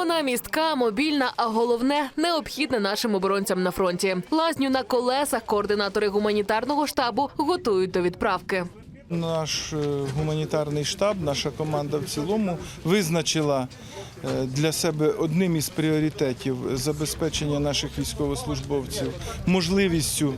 Вона містка, мобільна, а головне необхідна нашим оборонцям на фронті. Лазню на колесах координатори гуманітарного штабу готують до відправки. Наш е, гуманітарний штаб, наша команда в цілому визначила е, для себе одним із пріоритетів забезпечення наших військовослужбовців можливістю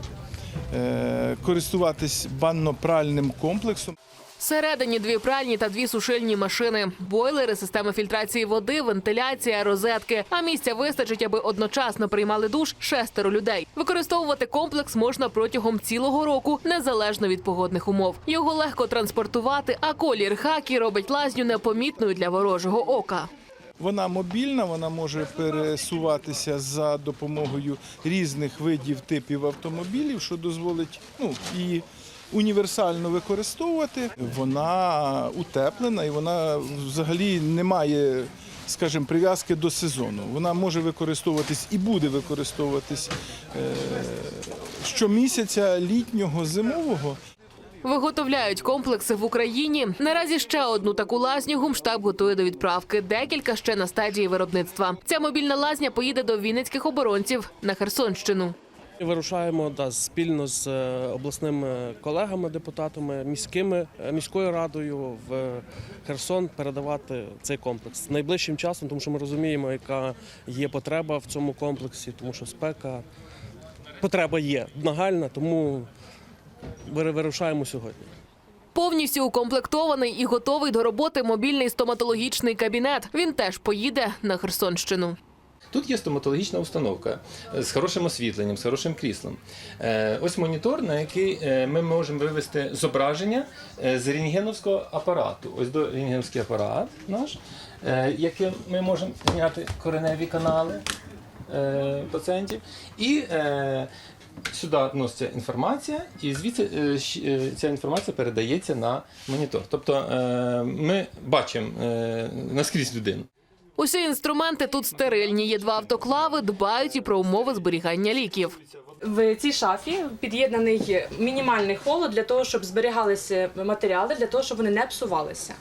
е, користуватись банно-пральним комплексом. Всередині дві пральні та дві сушильні машини, бойлери, системи фільтрації води, вентиляція, розетки. А місця вистачить, аби одночасно приймали душ шестеро людей. Використовувати комплекс можна протягом цілого року, незалежно від погодних умов. Його легко транспортувати, а колір хакі робить лазню непомітною для ворожого ока. Вона мобільна, вона може пересуватися за допомогою різних видів типів автомобілів, що дозволить ну, її універсально використовувати. Вона утеплена і вона взагалі не має, скажімо, прив'язки до сезону. Вона може використовуватись і буде використовуватись е, щомісяця літнього, зимового. Виготовляють комплекси в Україні. Наразі ще одну таку лазню гумштаб готує до відправки. Декілька ще на стадії виробництва. Ця мобільна лазня поїде до вінницьких оборонців на Херсонщину. Вирушаємо да, спільно з е, обласними колегами, депутатами, міськими е, міською радою в Херсон передавати цей комплекс найближчим часом, тому що ми розуміємо, яка є потреба в цьому комплексі, тому що спека потреба є нагальна, тому вирушаємо сьогодні. Повністю укомплектований і готовий до роботи мобільний стоматологічний кабінет. Він теж поїде на Херсонщину. Тут є стоматологічна установка е, з хорошим освітленням, з хорошим кріслом. Е, Ось монітор, на який е, ми можемо вивести зображення з рентгеновського апарату. Ось до рентгеновський апарат наш, яким ми можемо зняти кореневі канали пацієнтів. І сюди вноситься інформація, і звідси ця інформація передається на монітор. Тобто ми бачимо наскрізь людину. Усі інструменти тут стерильні. Є два автоклави, дбають і про умови зберігання ліків. В цій шафі під'єднаний мінімальний холод для того, щоб зберігалися матеріали, для того, щоб вони не псувалися.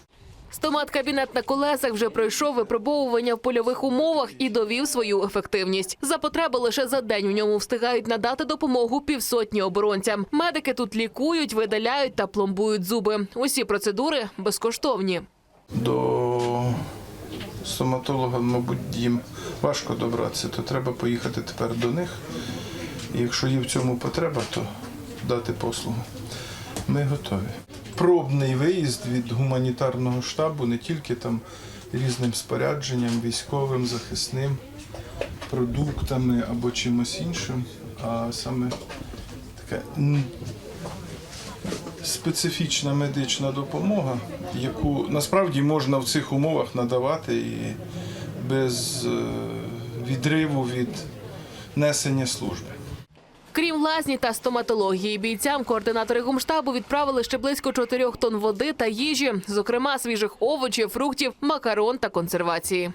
Стомат-кабінет на колесах вже пройшов випробовування в польових умовах і довів свою ефективність. За потреби лише за день в ньому встигають надати допомогу півсотні оборонцям. Медики тут лікують, видаляють та пломбують зуби. Усі процедури безкоштовні. До стоматолога, мабуть, їм важко добратися, то треба поїхати тепер до них. І якщо є в цьому потреба, то дати послугу. Ми готові. Пробний виїзд від гуманітарного штабу не тільки там різним спорядженням, військовим, захисним, продуктами або чимось іншим, а саме таке специфічна медична допомога, яку насправді можна в цих умовах надавати і без е, відриву від несення служби. Крім лазні та стоматології, бійцям координатори гумштабу відправили ще близько 4 тонн води та їжі, зокрема свіжих овочів, фруктів, макарон та консервації.